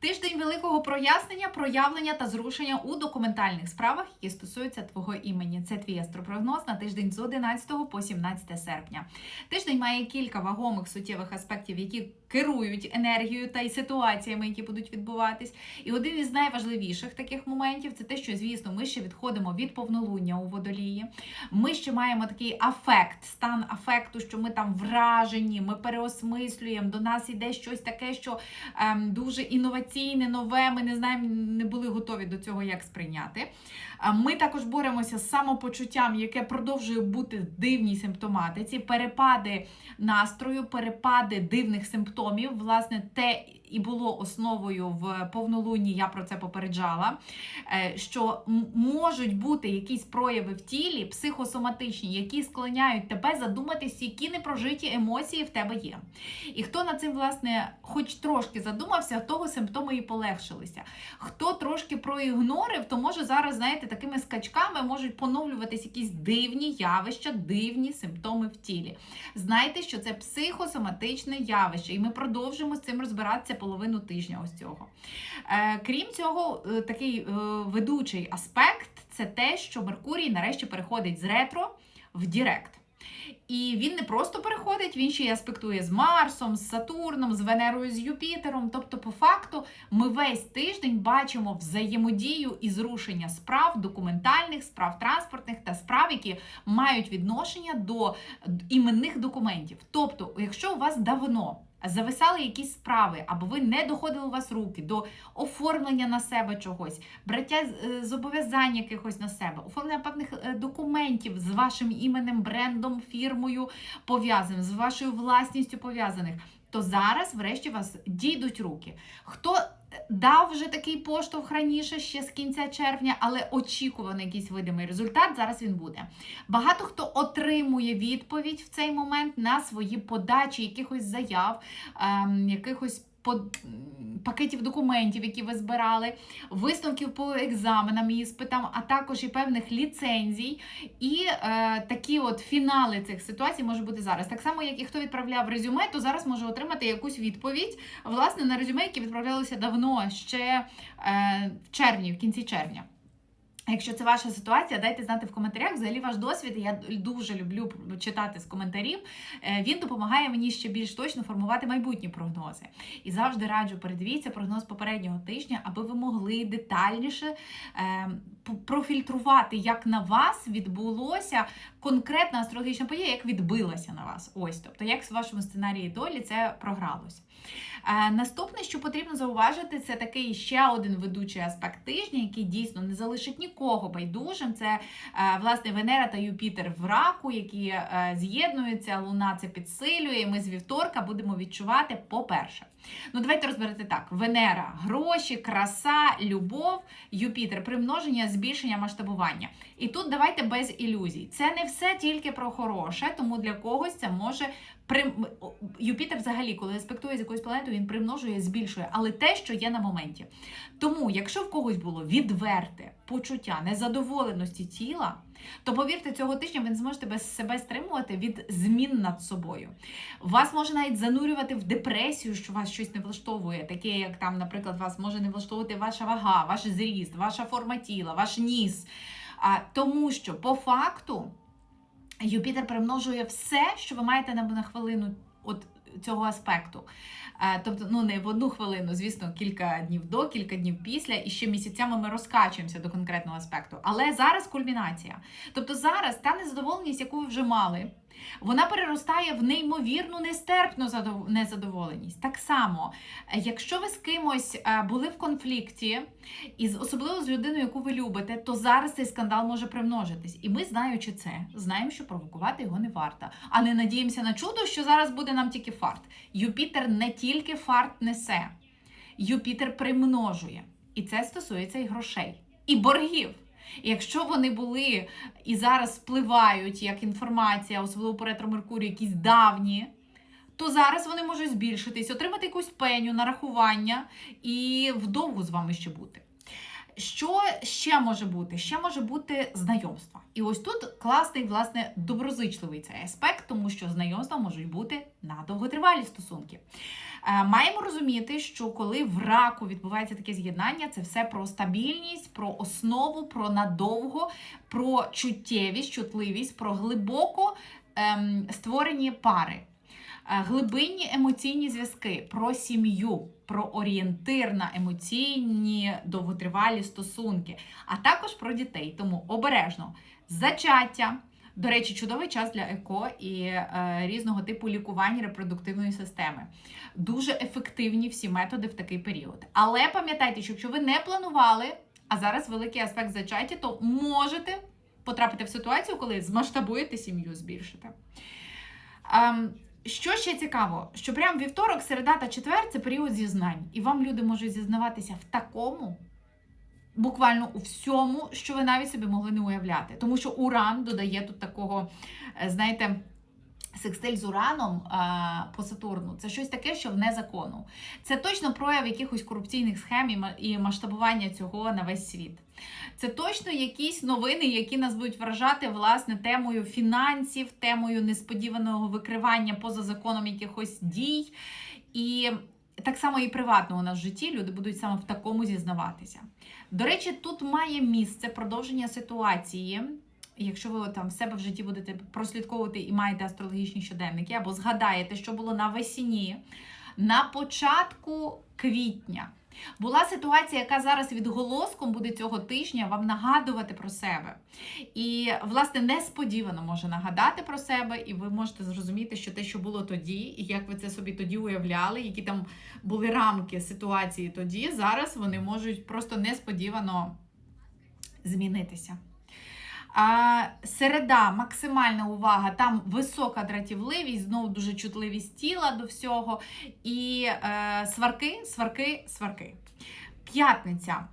Тиждень великого прояснення, проявлення та зрушення у документальних справах, які стосуються твого імені. Це твій астропрогноз на тиждень з 11 по 17 серпня. Тиждень має кілька вагомих суттєвих аспектів, які керують енергією та й ситуаціями, які будуть відбуватись. І один із найважливіших таких моментів це те, що звісно ми ще відходимо від повнолуння у водолії. Ми ще маємо такий афект, стан афекту, що ми там вражені, ми переосмислюємо. До нас іде щось таке, що ем, дуже інноваційне, нове. Ми не знаємо, не були готові до цього, як сприйняти. Ми також боремося з самопочуттям, яке продовжує бути дивній симптоматиці, перепади настрою, перепади дивних симптомів. Власне, те і було основою в повнолунні. Я про це попереджала. е, Що можуть бути якісь прояви в тілі психосоматичні, які склоняють тебе задуматись, які непрожиті емоції в тебе є. І хто над цим, власне, хоч трошки задумався, того симптоми і полегшилися. Хто трошки проігнорив, то може зараз, знаєте, такими скачками можуть поновлюватись якісь дивні явища, дивні симптоми в тілі. Знайте, що це психосоматичне явище, і ми продовжимо з цим розбиратися половину тижня. Ось цього. Е, крім цього, е, такий е, ведучий аспект це те, що Меркурій нарешті переходить з ретро в Дірект. І він не просто переходить, він ще й аспектує з Марсом, з Сатурном, з Венерою, з Юпітером. Тобто, по факту, ми весь тиждень бачимо взаємодію і зрушення справ, документальних справ, транспортних та справ, які мають відношення до іменних документів. Тобто, якщо у вас давно зависали якісь справи, або ви не доходили у вас руки до оформлення на себе чогось, браття е, зобов'язань якихось на себе, оформлення певних е, документів з вашим іменем, брендом, фірмою пов'язаним, з вашою власністю пов'язаних, то зараз, врешті, вас дійдуть руки. Хто дав вже такий поштовх раніше, ще з кінця червня, але очікуваний якийсь видимий результат, зараз він буде. Багато хто отримує відповідь в цей момент на свої подачі якихось заяв, ем, якихось пакетів документів, які ви збирали, висновків по екзаменам, іспитам, а також і певних ліцензій. І е, такі от фінали цих ситуацій може бути зараз. Так само, як і хто відправляв резюме, то зараз може отримати якусь відповідь власне на резюме, які відправлялися давно, ще е, в червні, в кінці червня. Якщо це ваша ситуація, дайте знати в коментарях. Взагалі ваш досвід. Я дуже люблю читати з коментарів. Е, Він допомагає мені ще більш точно формувати майбутні прогнози. І завжди раджу передивіться прогноз попереднього тижня, аби ви могли детальніше е, п- профільтрувати, як на вас відбулося конкретна астрологічна подія, як відбилася на вас. Ось, тобто, як в вашому сценарії долі це програлось. Е, Наступне, що потрібно зауважити, це такий ще один ведучий аспект тижня, який дійсно не залишить нікого байдужим. Це е, власне Венера та Юпітер в раку, які е, з'єднуються. Луна це підсилює. Ми з вівторка будемо відчувати, по-перше. Ну, давайте розберете так: Венера, гроші, краса, любов, Юпітер, примноження, збільшення, масштабування. І тут давайте без ілюзій. Це не все тільки про хороше, тому для когось це може Прим... Юпітер взагалі, коли аспектує з якоюсь планетою, він примножує, збільшує, але те, що є на моменті. Тому, якщо в когось було відверте почуття незадоволеності тіла, то повірте, цього тижня ви не зможете себе стримувати від змін над собою. Вас може навіть занурювати в депресію, що вас щось не влаштовує, таке, як там, наприклад, вас може не влаштовувати ваша вага, ваш зріст, ваша форма тіла, ваш ніс. А, тому що по факту. Юпітер примножує все, що ви маєте на, на хвилину от цього аспекту. Е, Тобто, ну не в одну хвилину, звісно, кілька днів до, кілька днів після, і ще місяцями ми розкачуємося до конкретного аспекту. Але зараз кульмінація. Тобто зараз та незадоволеність, яку ви вже мали, вона переростає в неймовірну нестерпну задов- незадоволеність. Так само, якщо ви з кимось е, були в конфлікті, і особливо з людиною, яку ви любите, то зараз цей скандал може примножитись. І ми, знаючи це, знаємо, що провокувати його не варто. А не надіємося на чудо, що зараз буде нам тільки фарт. Юпітер не тільки фарт несе, Юпітер примножує. І це стосується і грошей, і боргів. Якщо вони були і зараз спливають як інформація, особливо по ретро Меркурію, якісь давні, то зараз вони можуть збільшитись, отримати якусь пеню, нарахування і вдовго з вами ще бути. Що ще може бути? Ще може бути знайомство. І ось тут класний, власне, доброзичливий цей аспект, тому що знайомства можуть бути на довготривалі стосунки. Е, Маємо розуміти, що коли в раку відбувається таке з'єднання, це все про стабільність, про основу, про надовго, про чуттєвість, чутливість, про глибоко ем, створені пари. Е, Глибинні емоційні зв'язки про сім'ю, про орієнтир на емоційні довготривалі стосунки, а також про дітей. Тому обережно зачаття. До речі, чудовий час для еко і е, різного типу лікувань репродуктивної системи. Дуже ефективні всі методи в такий період. Але пам'ятайте, що якщо ви не планували, а зараз великий аспект зачаття, то можете потрапити в ситуацію, коли змасштабуєте сім'ю, збільшите. Ем, що ще цікаво, що прям вівторок, середа та четвер це період зізнань, і вам люди можуть зізнаватися в такому, буквально у всьому, що ви навіть собі могли не уявляти. Тому що Уран додає тут такого, е, знаєте, секстиль з Ураном а, по Сатурну. Це щось таке, що вне закону. Це точно прояв якихось корупційних схем і масштабування цього на весь світ. Це точно якісь новини, які нас будуть вражати власне темою фінансів, темою несподіваного викривання поза законом якихось дій. І так само і приватно у нас в житті люди будуть саме в такому зізнаватися. До речі, тут має місце продовження ситуації. Якщо ви там в себе в житті будете прослідковувати і маєте астрологічні щоденники, або згадаєте, що було навесні, на початку квітня. Була ситуація, яка зараз відголоском буде цього тижня вам нагадувати про себе. І, власне, несподівано може нагадати про себе, і ви можете зрозуміти, що те, що було тоді, і як ви це собі тоді уявляли, які там були рамки ситуації тоді, зараз вони можуть просто несподівано змінитися. Середа, максимальна увага, там висока дратівливість, знову дуже чутливість тіла до всього. І е, сварки, сварки, сварки. П'ятниця.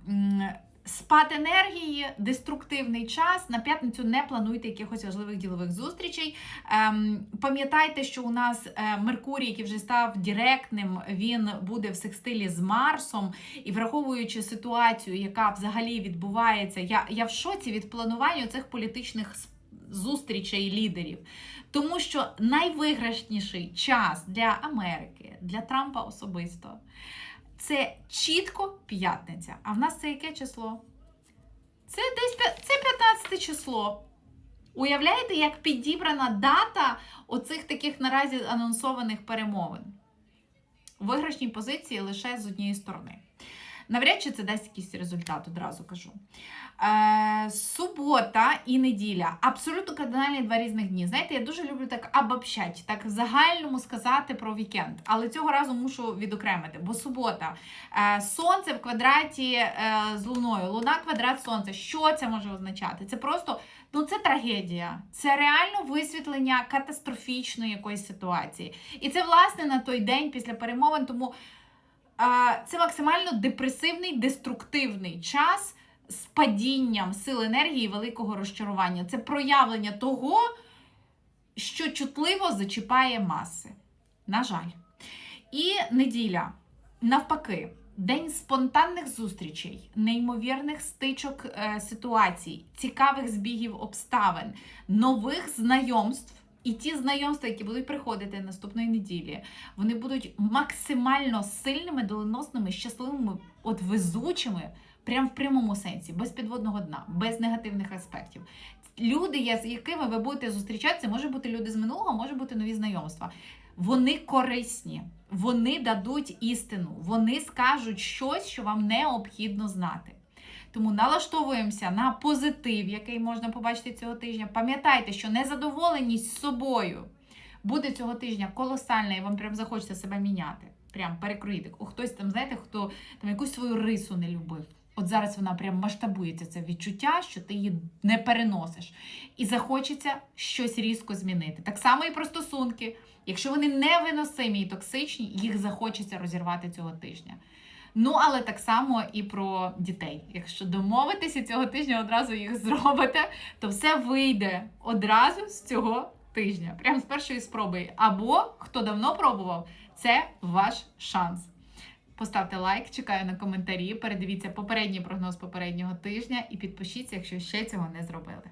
Спад енергії, деструктивний час. На п'ятницю не плануйте якихось важливих ділових зустрічей. Ем, пам'ятайте, що у нас е, Меркурій, який вже став директним, він буде в секстилі з Марсом. І враховуючи ситуацію, яка взагалі відбувається, я, я в шоці від планування цих політичних зустрічей лідерів. Тому що найвиграшніший час для Америки, для Трампа особисто, це чітко п'ятниця. А в нас це яке число? Це десь це 15 число. Уявляєте, як підібрана дата оцих таких наразі анонсованих перемовин? Виграшні позиції лише з однієї сторони. Навряд чи це дасть якийсь результат, одразу кажу. Е, субота і неділя абсолютно кардинальні два різних дні. Знаєте, я дуже люблю так обобщать, так в загальному сказати про вікенд. Але цього разу мушу відокремити, бо субота, е, сонце в квадраті е, з луною, луна квадрат сонця. Що це може означати? Це просто ну це трагедія. Це реально висвітлення катастрофічної якоїсь ситуації. І це власне на той день після перемовин. Тому це максимально депресивний, деструктивний час з падінням сил енергії великого розчарування. Це проявлення того, що чутливо зачіпає маси. На жаль. І неділя, навпаки, день спонтанних зустрічей, неймовірних стичок е, ситуацій, цікавих збігів обставин, нових знайомств. І ті знайомства, які будуть приходити наступної неділі, вони будуть максимально сильними, доленосними, щасливими, от везучими, прямо в прямому сенсі, без підводного дна, без негативних аспектів. Люди, з якими ви будете зустрічатися, може бути люди з минулого, може бути нові знайомства. Вони корисні, вони дадуть істину, вони скажуть щось, що вам необхідно знати. Тому налаштовуємося на позитив, який можна побачити цього тижня. Пам'ятайте, що незадоволеність собою буде цього тижня колосальна, і вам прям захочеться себе міняти. Прям перекроїти. О, Хтось там, знаєте, хто там якусь свою рису не любив. От зараз вона прям масштабується це відчуття, що ти її не переносиш. І захочеться щось різко змінити. Так само і про стосунки. Якщо вони невиносимі і токсичні, їх захочеться розірвати цього тижня. Ну, але так само і про дітей. Якщо домовитися цього тижня одразу їх зробите, то все вийде одразу з цього тижня, прямо з першої спроби. Або хто давно пробував, це ваш шанс. Поставте лайк, чекаю на коментарі. Передивіться попередній прогноз попереднього тижня і підпишіться, якщо ще цього не зробили.